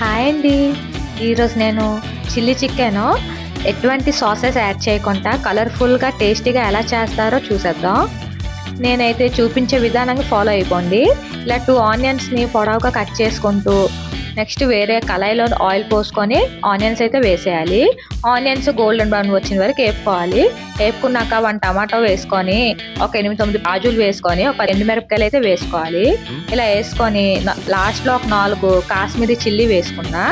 Hi అండి. ఈరోజు నేను చిల్లీ చికెన్ ఎటువంటి సాసెస్ యాడ్ చేయకుండా కలర్ఫుల్గా టేస్టీగా ఎలా చేస్తారో చూసేద్దాం. నేనైతే చూపించే విధానంగా ఫాలో అయిపోండి. ఇలా టూ ఆనియన్స్ని పొడవుగా కట్ చేసుకుంటూ నెక్స్ట్ వేరే కళాయిలో ఆయిల్ పోసుకొని ఆనియన్స్ అయితే వేసేయాలి. ఆనియన్స్ గోల్డెన్ బ్రౌన్ వచ్చిన వరకు వేపుకోవాలి. వేపుకున్నాక వన్ టమాటో వేసుకొని ఒక ఎనిమిది తొమ్మిది కాజులు వేసుకొని ఒక రెండు మిరపకాయలు అయితే వేసుకోవాలి. ఇలా వేసుకొని లాస్ట్లో ఒక నాలుగు కాశ్మీరీ చిల్లీ వేసుకున్నా.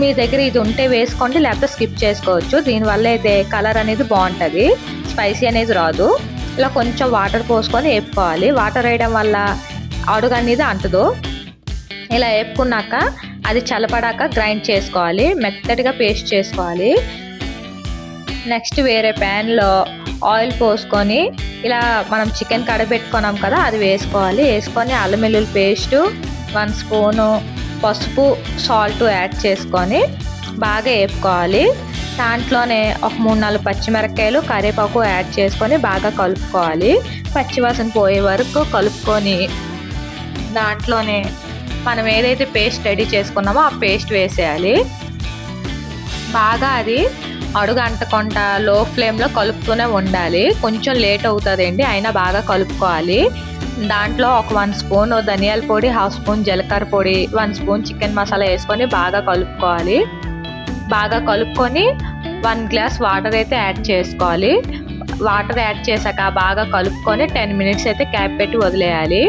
మీ దగ్గర ఇది ఉంటే వేసుకోండి లేకపోతే స్కిప్ చేసుకోవచ్చు. దీనివల్ల అయితే కలర్ అనేది బాగుంటుంది. స్పైసీ అనేది రాదు. ఇలా కొంచెం వాటర్ పోసుకొని వేపుకోవాలి. వాటర్ వేయడం వల్ల అడుగు అనేది అంటదు. ఇలా వేపుకున్నాక అది చల్లపడాక గ్రైండ్ చేసుకోవాలి. మెత్తటిగా పేస్ట్ చేసుకోవాలి. నెక్స్ట్ వేరే ప్యాన్లో ఆయిల్ పోసుకొని ఇలా మనం చికెన్ కడబెట్టుకున్నాం కదా అది వేసుకోవాలి. వేసుకొని అల్లం వెల్లుల్లి పేస్టు వన్ స్పూను పసుపు సాల్ట్ యాడ్ చేసుకొని బాగా వేపుకోవాలి. దాంట్లోనే ఒక మూడు నాలుగు పచ్చిమిరపకాయలు కరివేపాకు యాడ్ చేసుకొని బాగా కలుపుకోవాలి. పచ్చివాసన పోయే వరకు కలుపుకొని దాంట్లోనే మనం ఏదైతే పేస్ట్ రెడీ చేసుకున్నామో ఆ పేస్ట్ వేసేయాలి. బాగా అది అడుగు అంటకుండా లో ఫ్లేమ్లో కలుపుతూనే ఉండాలి. కొంచెం లేట్ అవుతుందండి అయినా బాగా కలుపుకోవాలి. దాంట్లో ఒక వన్ స్పూన్ ధనియాల పొడి హాఫ్ స్పూన్ జీలకర్ర పొడి వన్ స్పూన్ చికెన్ మసాలా వేసుకొని బాగా కలుపుకోవాలి. బాగా కలుపుకొని వన్ గ్లాస్ వాటర్ అయితే యాడ్ చేసుకోవాలి. వాటర్ యాడ్ చేశాక బాగా కలుపుకొని టెన్ మినిట్స్ అయితే క్యాప్ పెట్టి వదిలేయాలి.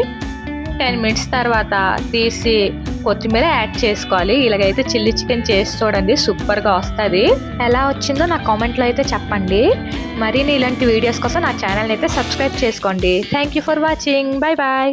టెన్ మినిట్స్ తర్వాత తీసి కొత్తిమీర యాడ్ చేసుకోవాలి. ఇలాగైతే చిల్లీ చికెన్ చేసి చూడండి సూపర్గా వస్తుంది. ఎలా వచ్చిందో నా కామెంట్లో అయితే చెప్పండి. మరిన్ని ఇలాంటి వీడియోస్ కోసం నా ఛానల్ అయితే సబ్స్క్రైబ్ చేసుకోండి. Thank you for watching bye bye